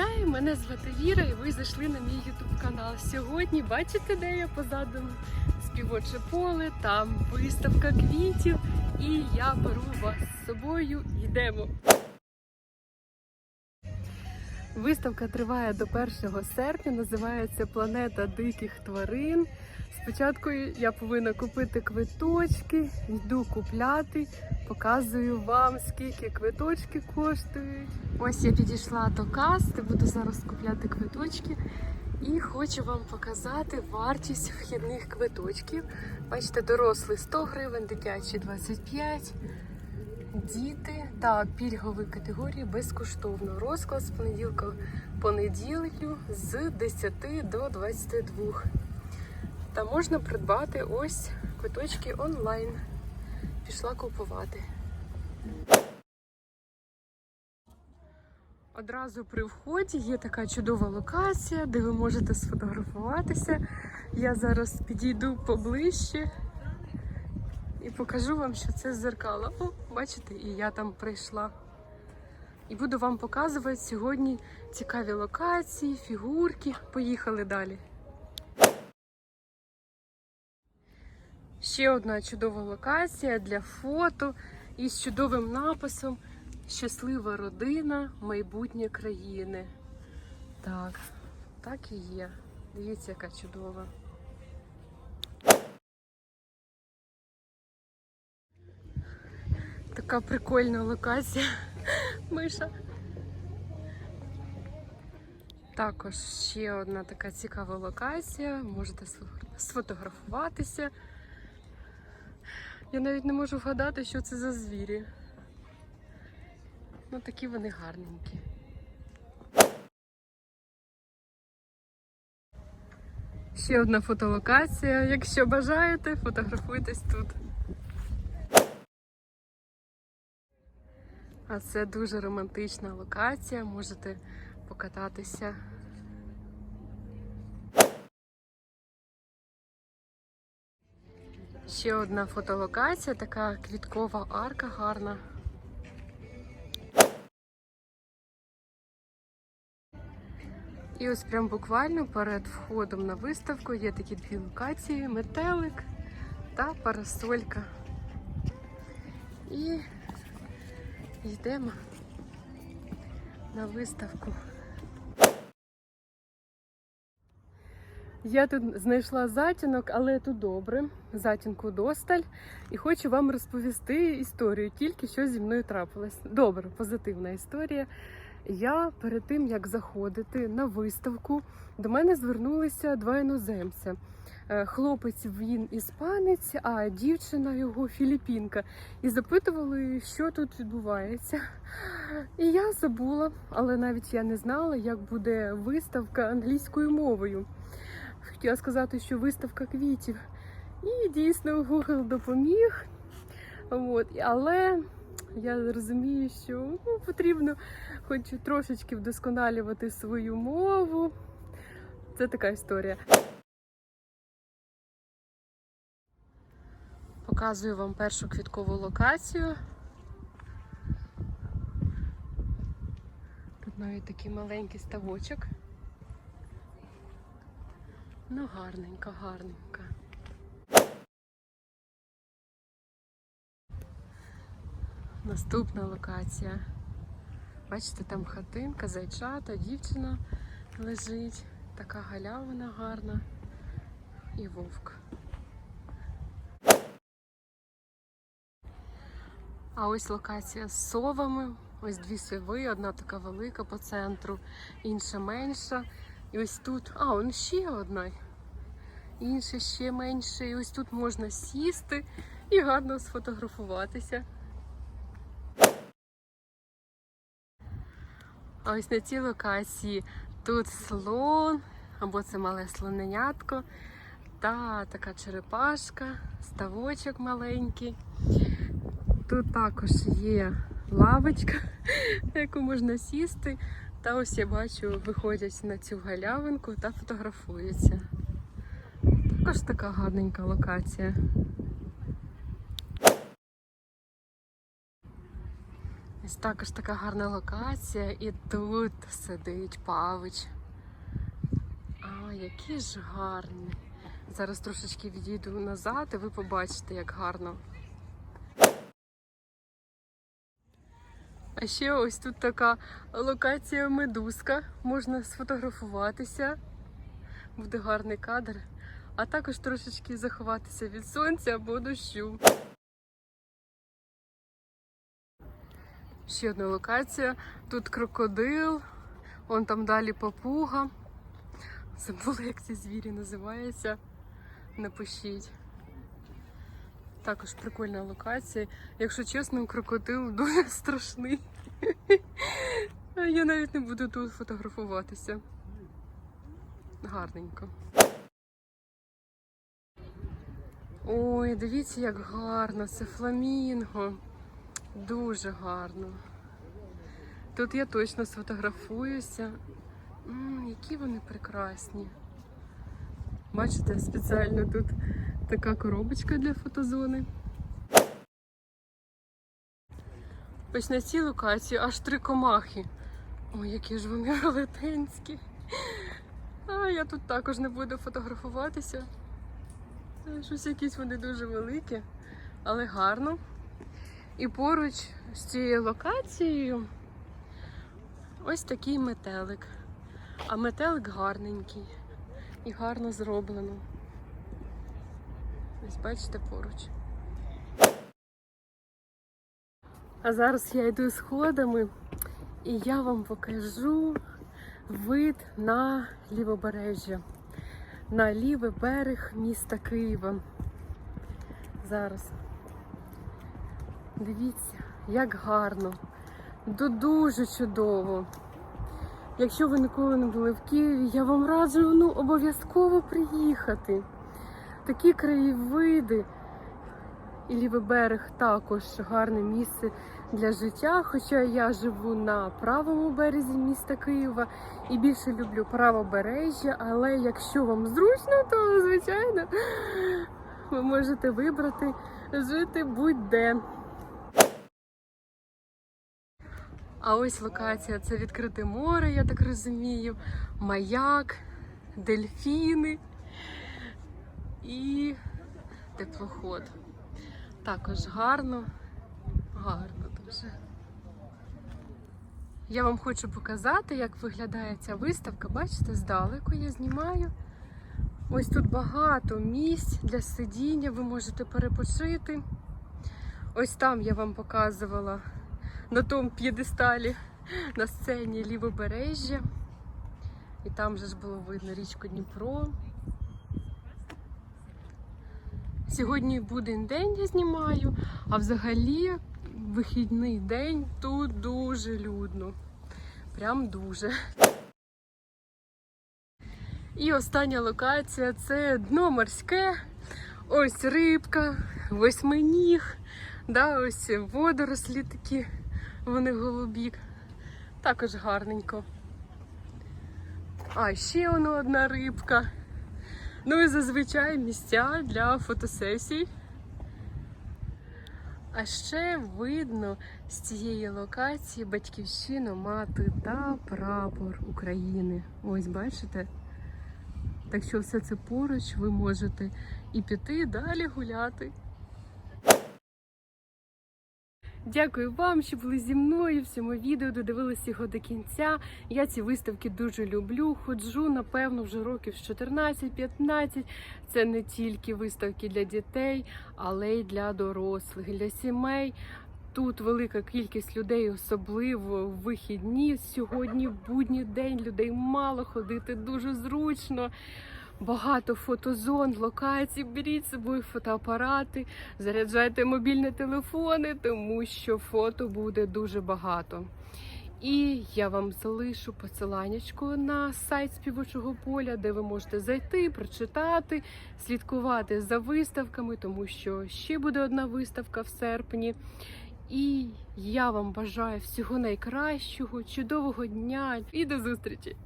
Вітаю, мене звати Віра, і ви зайшли на мій ютуб канал. Сьогодні бачите, де я позаду співоче поле, там виставка квітів, і я беру вас з собою. Йдемо. Виставка триває до 1 серпня, називається Планета диких тварин. Спочатку я повинна купити квиточки, йду купляти, показую вам, скільки квиточки коштують. Ось я підійшла до касти, буду зараз купляти квиточки. І хочу вам показати вартість вхідних квиточків. Бачите, дорослий 100 гривень, дитячі 25 Діти та пільгові категорії безкоштовно. Розклад з понеділка по неділю з 10 до 22. Та можна придбати ось квиточки онлайн. Пішла купувати. Одразу при вході є така чудова локація, де ви можете сфотографуватися. Я зараз підійду поближче і покажу вам, що це зеркало. О, бачите, і я там прийшла. І буду вам показувати сьогодні цікаві локації, фігурки. Поїхали далі. Ще одна чудова локація для фото із чудовим написом Щаслива родина, майбутнє країни. Так, так і є. Дивіться, яка чудова. Така прикольна локація. Миша. Також ще одна така цікава локація. Можете сфотографуватися. Я навіть не можу вгадати, що це за звірі. Ну такі вони гарненькі. Ще одна фотолокація. Якщо бажаєте, фотографуйтесь тут. А це дуже романтична локація. Можете покататися. Ще одна фотолокація, така квіткова арка гарна. І ось прям буквально перед входом на виставку є такі дві локації: метелик та парасолька. І йдемо на виставку. Я тут знайшла затінок, але тут добре. Затінку досталь. І хочу вам розповісти історію, тільки що зі мною трапилось. Добре, позитивна історія. Я перед тим як заходити на виставку, до мене звернулися два іноземця. Е, Хлопець він іспанець, а дівчина його філіппінка. І запитували, що тут відбувається. І я забула, але навіть я не знала, як буде виставка англійською мовою. Хотіла сказати, що виставка квітів. І дійсно Google допоміг. От. Але я розумію, що ну, потрібно хоч трошечки вдосконалювати свою мову. Це така історія. Показую вам першу квіткову локацію. Тут навіть такий маленький ставочок. Ну, гарненька, гарненька. Наступна локація. Бачите, там хатинка, зайчата, дівчина лежить, така галявина гарна і вовк. А ось локація з совами. Ось дві сови, одна така велика по центру, інша менша. І ось тут, а, он ще одна. Інша ще менше. І ось тут можна сісти і гарно сфотографуватися. А ось на цій локації тут слон, або це мале слоненятко, та така черепашка, ставочок маленький. Тут також є лавочка, на яку можна сісти. Та ось я бачу, виходять на цю галявинку та фотографуються. Також така гарненька локація. Ось також така гарна локація, і тут сидить Павич. А, який ж гарний. Зараз трошечки відійду назад, і ви побачите, як гарно. А ще ось тут така локація медузка. Можна сфотографуватися. Буде гарний кадр. А також трошечки заховатися від сонця або дощу. Ще одна локація. Тут крокодил, вон там далі папуга. Забула, як ці звірі називаються. Напишіть. Також прикольна локація. Якщо чесно, крокодил дуже страшний. Я навіть не буду тут фотографуватися. Гарненько. Ой, дивіться, як гарно, це фламінго. Дуже гарно. Тут я точно сфотографуюся. М, які вони прекрасні. Бачите, спеціально тут така коробочка для фотозони. Ось на цій локації аж три комахи. Ой, які ж вони велетенські. А я тут також не буду фотографуватися. Е, Щось якісь вони дуже великі, але гарно. І поруч з цією локацією ось такий метелик. А метелик гарненький і гарно зроблено. Ось бачите поруч. А зараз я йду сходами і я вам покажу вид на лівобережжя, на лівий берег міста Києва. Зараз. Дивіться, як гарно, Ду- дуже чудово. Якщо ви ніколи не були в Києві, я вам раджу ну, обов'язково приїхати. Такі краєвиди. І лівий берег також гарне місце для життя. Хоча я живу на правому березі міста Києва і більше люблю правобережжя, але якщо вам зручно, то звичайно ви можете вибрати жити будь-де. А ось локація це відкрите море, я так розумію, маяк, дельфіни і теплоход. Також гарно, гарно дуже. Я вам хочу показати, як виглядає ця виставка. Бачите, здалеку я знімаю. Ось тут багато місць для сидіння, ви можете перепочити. Ось там я вам показувала на тому п'єдесталі на сцені лівобережжя. І там же ж було видно річку Дніпро. Сьогодні будень день я знімаю, а взагалі вихідний день тут дуже людно. Прям дуже. І остання локація це дно морське. Ось рибка, восьминіг, да, ось водорослі такі, вони голубі. Також гарненько. А, ще воно одна рибка. Ну і зазвичай місця для фотосесій. А ще видно з цієї локації батьківщину, мати та прапор України. Ось бачите? Так що все це поруч ви можете і піти далі гуляти. Дякую вам, що були зі мною в цьому відео, додивились його до кінця. Я ці виставки дуже люблю. Ходжу, напевно, вже років з 14-15. Це не тільки виставки для дітей, але й для дорослих, для сімей. Тут велика кількість людей, особливо в вихідні. Сьогодні будній день людей мало ходити, дуже зручно. Багато фотозон, локацій. Беріть з собою фотоапарати, заряджайте мобільні телефони, тому що фото буде дуже багато. І я вам залишу посиланнячко на сайт співочого поля, де ви можете зайти, прочитати, слідкувати за виставками, тому що ще буде одна виставка в серпні. І я вам бажаю всього найкращого, чудового дня і до зустрічі!